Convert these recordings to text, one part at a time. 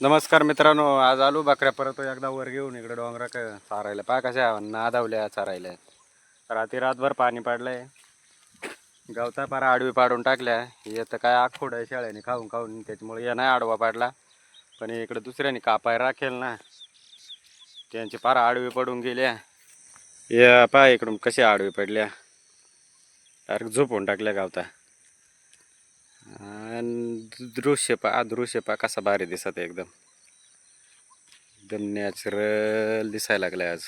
नमस्कार मित्रांनो आज आलो बकऱ्या परत एकदा वर घेऊन इकडे डोंगरा चारायला. पहा कशा नादावल्या चारायला रात्री रातभर पाणी पाडलंय. गवता पार आडवी पाडून टाकल्या. येतं काय आखोड आहे शेळ्याने खाऊन खाऊन त्याच्यामुळे या नाही आडवा पाडला. पण इकडे दुसऱ्याने कापाय राखेल ना. त्यांची पार आडवी पडून गेल्या. या पहा इकडून कशी आडवी पडल्या. अरे झोपून टाकल्या गावता. आणि दृश्य पा दृश्य पा कसा भारी दिसत आहे एकदम. एकदम नॅचरल दिसायला लागलाय आज.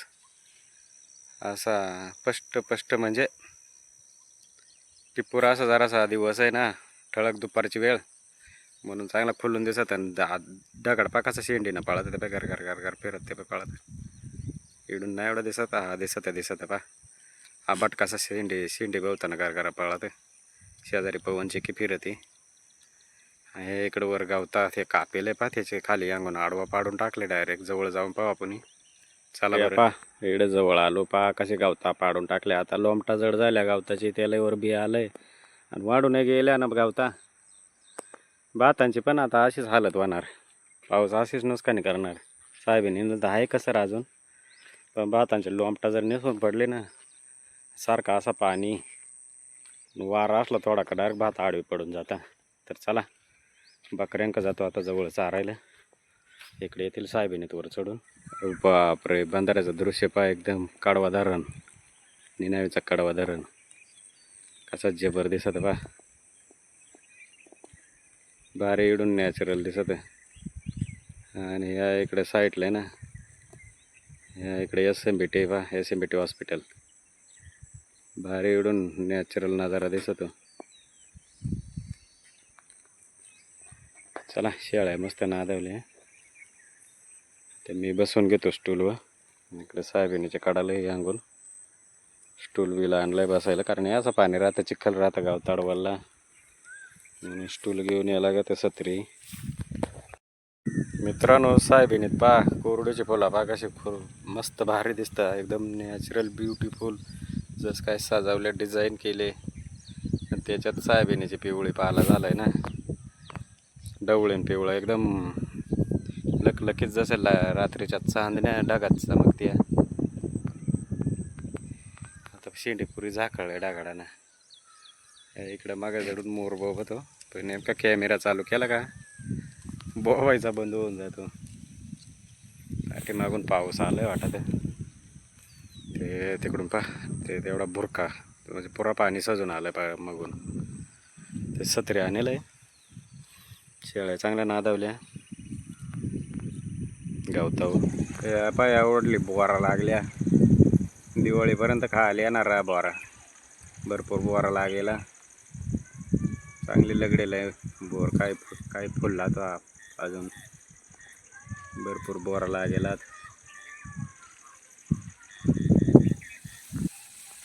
असा स्पष्ट स्पष्ट म्हणजे टिपूर असा जरासा दिवस आहे ना ठळक दुपारची वेळ. म्हणून चांगला खुलून दिसत आणि दगड पा कसा शेंडीनं पळत ते घर घर घर घर फिरत ते पळत. इडून नाही एवढं दिसत हा दिसत आहे दिसत आहे पा. हा बट कसा शेंडी शेंडी गवताना घर घर पळत शेजारी पवनची की फिरती. हे इकडं वर गावता ते कापेले पा त्याचे खाली अंगून आडवा पाडून टाकले डायरेक्ट जवळ जाऊन पाहू आपण चला बरं. पा इकडे जवळ आलो पा कसे गावता पाडून टाकले. आता लोमटा जड झाल्या गावताची त्याला वर बी आलंय. आणि वाढून गेल्या ना गावता. भातांची पण आता अशीच हालत होणार. पाऊस अशीच नुकसानी करणार. साहेबीने तर आहे कसं अजून पण भातांचे लोमटा जर नेसून पडले ना सारखा असा पाणी वारा असला थोडा का डायरेक्ट भात आडवी पडून जाता. तर चला. बकऱ्यांका जातो आता जवळ चारायला. इकडे येथील साहेबीनेत वर चढून. बापरे बंधाऱ्याचं दृश्य पहा एकदम कडवा धरण निनावीचा कडवा धरण कसा जबर दिसत पा भारी इडून नॅचरल दिसत आहे. आणि या इकडे साईडला आहे ना. या इकडे एस एम बी टी पा S M B T hospital भारी इडून नॅचरल नजारा दिसतो. चला शेळ्या मस्त नादवले ते मी बसवून घेतो स्टूलवर इकडे साहेबिनीच्या काढायला हे अंगून स्टूल बिल आणलाय बसायला कारण याचं असं पाणी राहतं चिखल राहतं गाव ताडवाला म्हणून स्टूल घेऊन यायला लागतं सत्री. मित्रांनो साहेबिनीत पा कोरडीचे फुलं पा कसे फुल मस्त भारी दिसतं एकदम नॅचरल ब्युटिफुल जसं काय सजावले डिझाईन केले. त्याच्यात साहेबिनीची पिवळी पाला आहे ना. डवळेन पिवळं एकदम लकलकीत जसं ला रात्रीच्या चांदण्या ढगात चमकत्या आता शेंडीपुरी झाकळल्या डागाडानं इकडं मागे जडून मोर बोबतो. पण नेमका कॅमेरा चालू केला का? बोवायचा बंद होऊन जातो. मागून पाऊस आलाय वाटत. ते तिकडून पा ते तेवढा बुरका म्हणजे पुरा पाणी सजून आलं पा मागून. ते सत्री आणलं आहे शेळ्या चांगल्या नादावल्या. गावताव पाय आवडली बोरा लागल्या. दिवाळीपर्यंत खायला येणार रा बोरा. भरपूर बोरा लागेला. चांगली लगडेल आहे. बोर काय काय फुलला तो अजून. भरपूर बोरा लागेला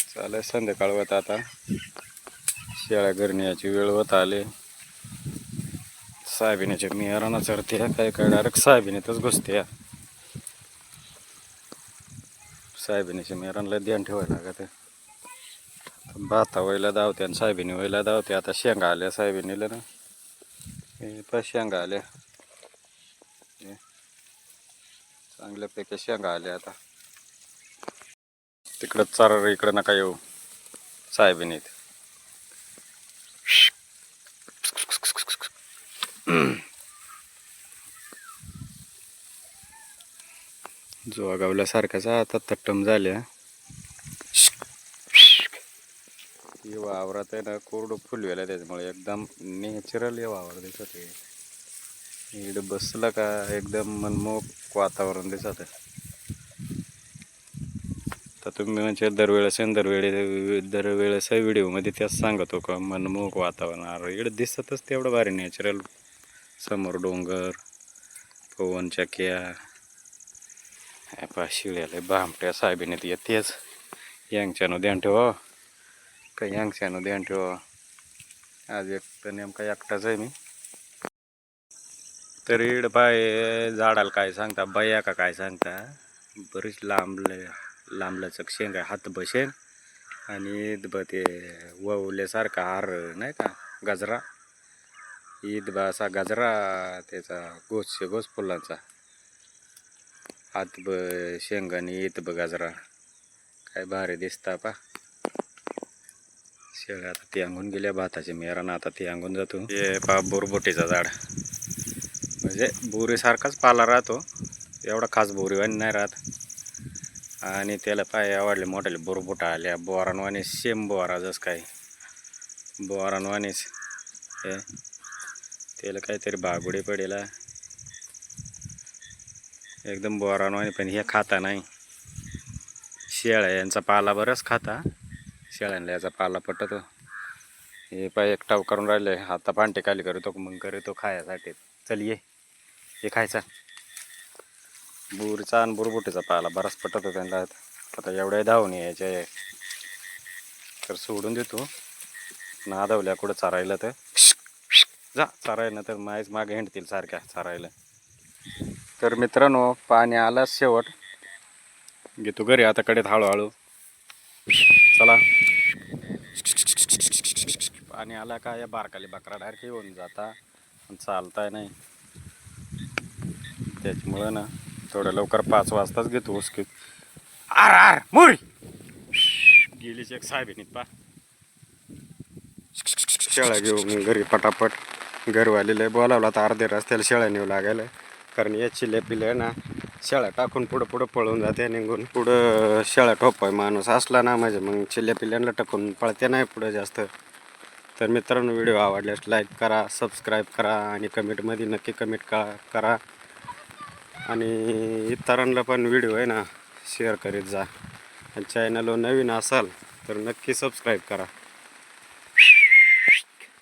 चालेल संध्याकाळ होत आता. शेळ्या गरण्याची वेळ होत आली. साहेबिनीच्या मियाराना चढते काय काय डायरेक्ट साहेबिनीतच घुसते साहेबिनीच्या मियारांना ध्यान ठेवायला लागत भाता व्हायला धावते आणि साहेबिनी व्हायला धावते. आता शेंगा आल्या साहेबिनीला ना. हे पण शेंगा आल्या. हे. चांगल्यापैकी शेंगा आल्या आता. तिकडं चार इकडं नका येऊ. साहेबिनीत जोगावल्यासारख्याच आता तट्टम झाल्या. हे वावरात आहे ना कोरडं फुलवेला त्याच्यामुळे एकदम नॅचरल हे वावर दिसत आहे. इकडं बसलं का एकदम मनमोहक वातावरण दिसत आहे. तर तुम्ही म्हणजे दरवेळेस दरवेळे दरवेळेस व्हिडिओमध्ये त्याच सांगतो का मनमोहक वातावरण. अरे इकडं दिसतच तेवढं भारी नॅचरल समोर डोंगर पवन चक्या पा शिळ्याला भामट्या साहेबीने येतेच यांच्यानं ध्यान ठेवा. का यांच्यानं ध्यान ठेवा. आज एक तर नेमका एकटाच आहे मी. तर इड पाय झाडाला काय सांगता बया का काय सांगता? बरीच लांबले लांबल्याचं शेंग आहे हात बसेन आणि ते ववल्यासारखा हार नाही का गजरा? ईद बा असा गजरा त्याचा गोस गोस फुलांचा. हात ब शेंगानी ईद ब गजरा. काय भारी दिसता पा. शेळ्या आता ती अंगून गेल्या भाताचे मेरानं आता ती अंगून जातो. हे पा बोरबोटीचा झाड. म्हणजे बोरीसारखाच पाला राहतो. एवढा खास बोरीवानी नाही राहत. आणि त्याला पाय आवडले मोठ्याले बोरबोटा आल्या बोरानवानी सेम बोरा जस काय. बोरानवानीच हे. त्याला काहीतरी बागुडे पडेला. एकदम बोरानवानी पण हे खाता नाही. शेळ्या यांचा पाला बरंच खाता. शेळ्यांना याचा पाला पटतो. हे पाय एकटाव करून राहिले. आता पांटे खाली करतो मग करतो खायासाठी. चल ये. हे खायचा. बुरचा आणि बुरबुटीचा पाला बराच पटतो त्यांना. आता एवढ्या धावून यायच्या तर सोडून देतो. नादवल्या कुठं चारायला तर. जा चारायला तर माहीच मागे हिंडतील सारख्या चारायला. तर मित्रांनो पाणी आलाच शेवट. घेतो घरी आता कडेत हळूहळू. चला. पाणी आला का या बारकाली बकरा डायरेक्ट येऊन जाता. पण चालताय नाही. त्याच्यामुळं ना थोडं लवकर पाच वाजताच घेतो उसकी आर आर मुरी गेलीच एक साहेब पा शेळ्या घेऊ घरी पटापट. घरवालेले बोलावला तर अर्धे रस्त्याला शेळ्या नेऊ लागायला. कारण या चिले पिले ना शेळ्या टाकून पुढं पुढं पळून जाते निघून पुढं शेळ्या ठोपाय माणूस असला ना म्हणजे मग चिल्ल्या पिल्ल्यांना टाकून पळते नाही पुढं जास्त. तर मित्रांनो व्हिडिओ आवडल्यास लाईक करा सबस्क्राईब करा आणि कमेंटमध्ये नक्की कमेंट का करा. आणि इतरांना पण व्हिडिओ आहे ना शेअर करीत जा. आणि चॅनलवर नवीन असाल तर नक्की सबस्क्राईब करा.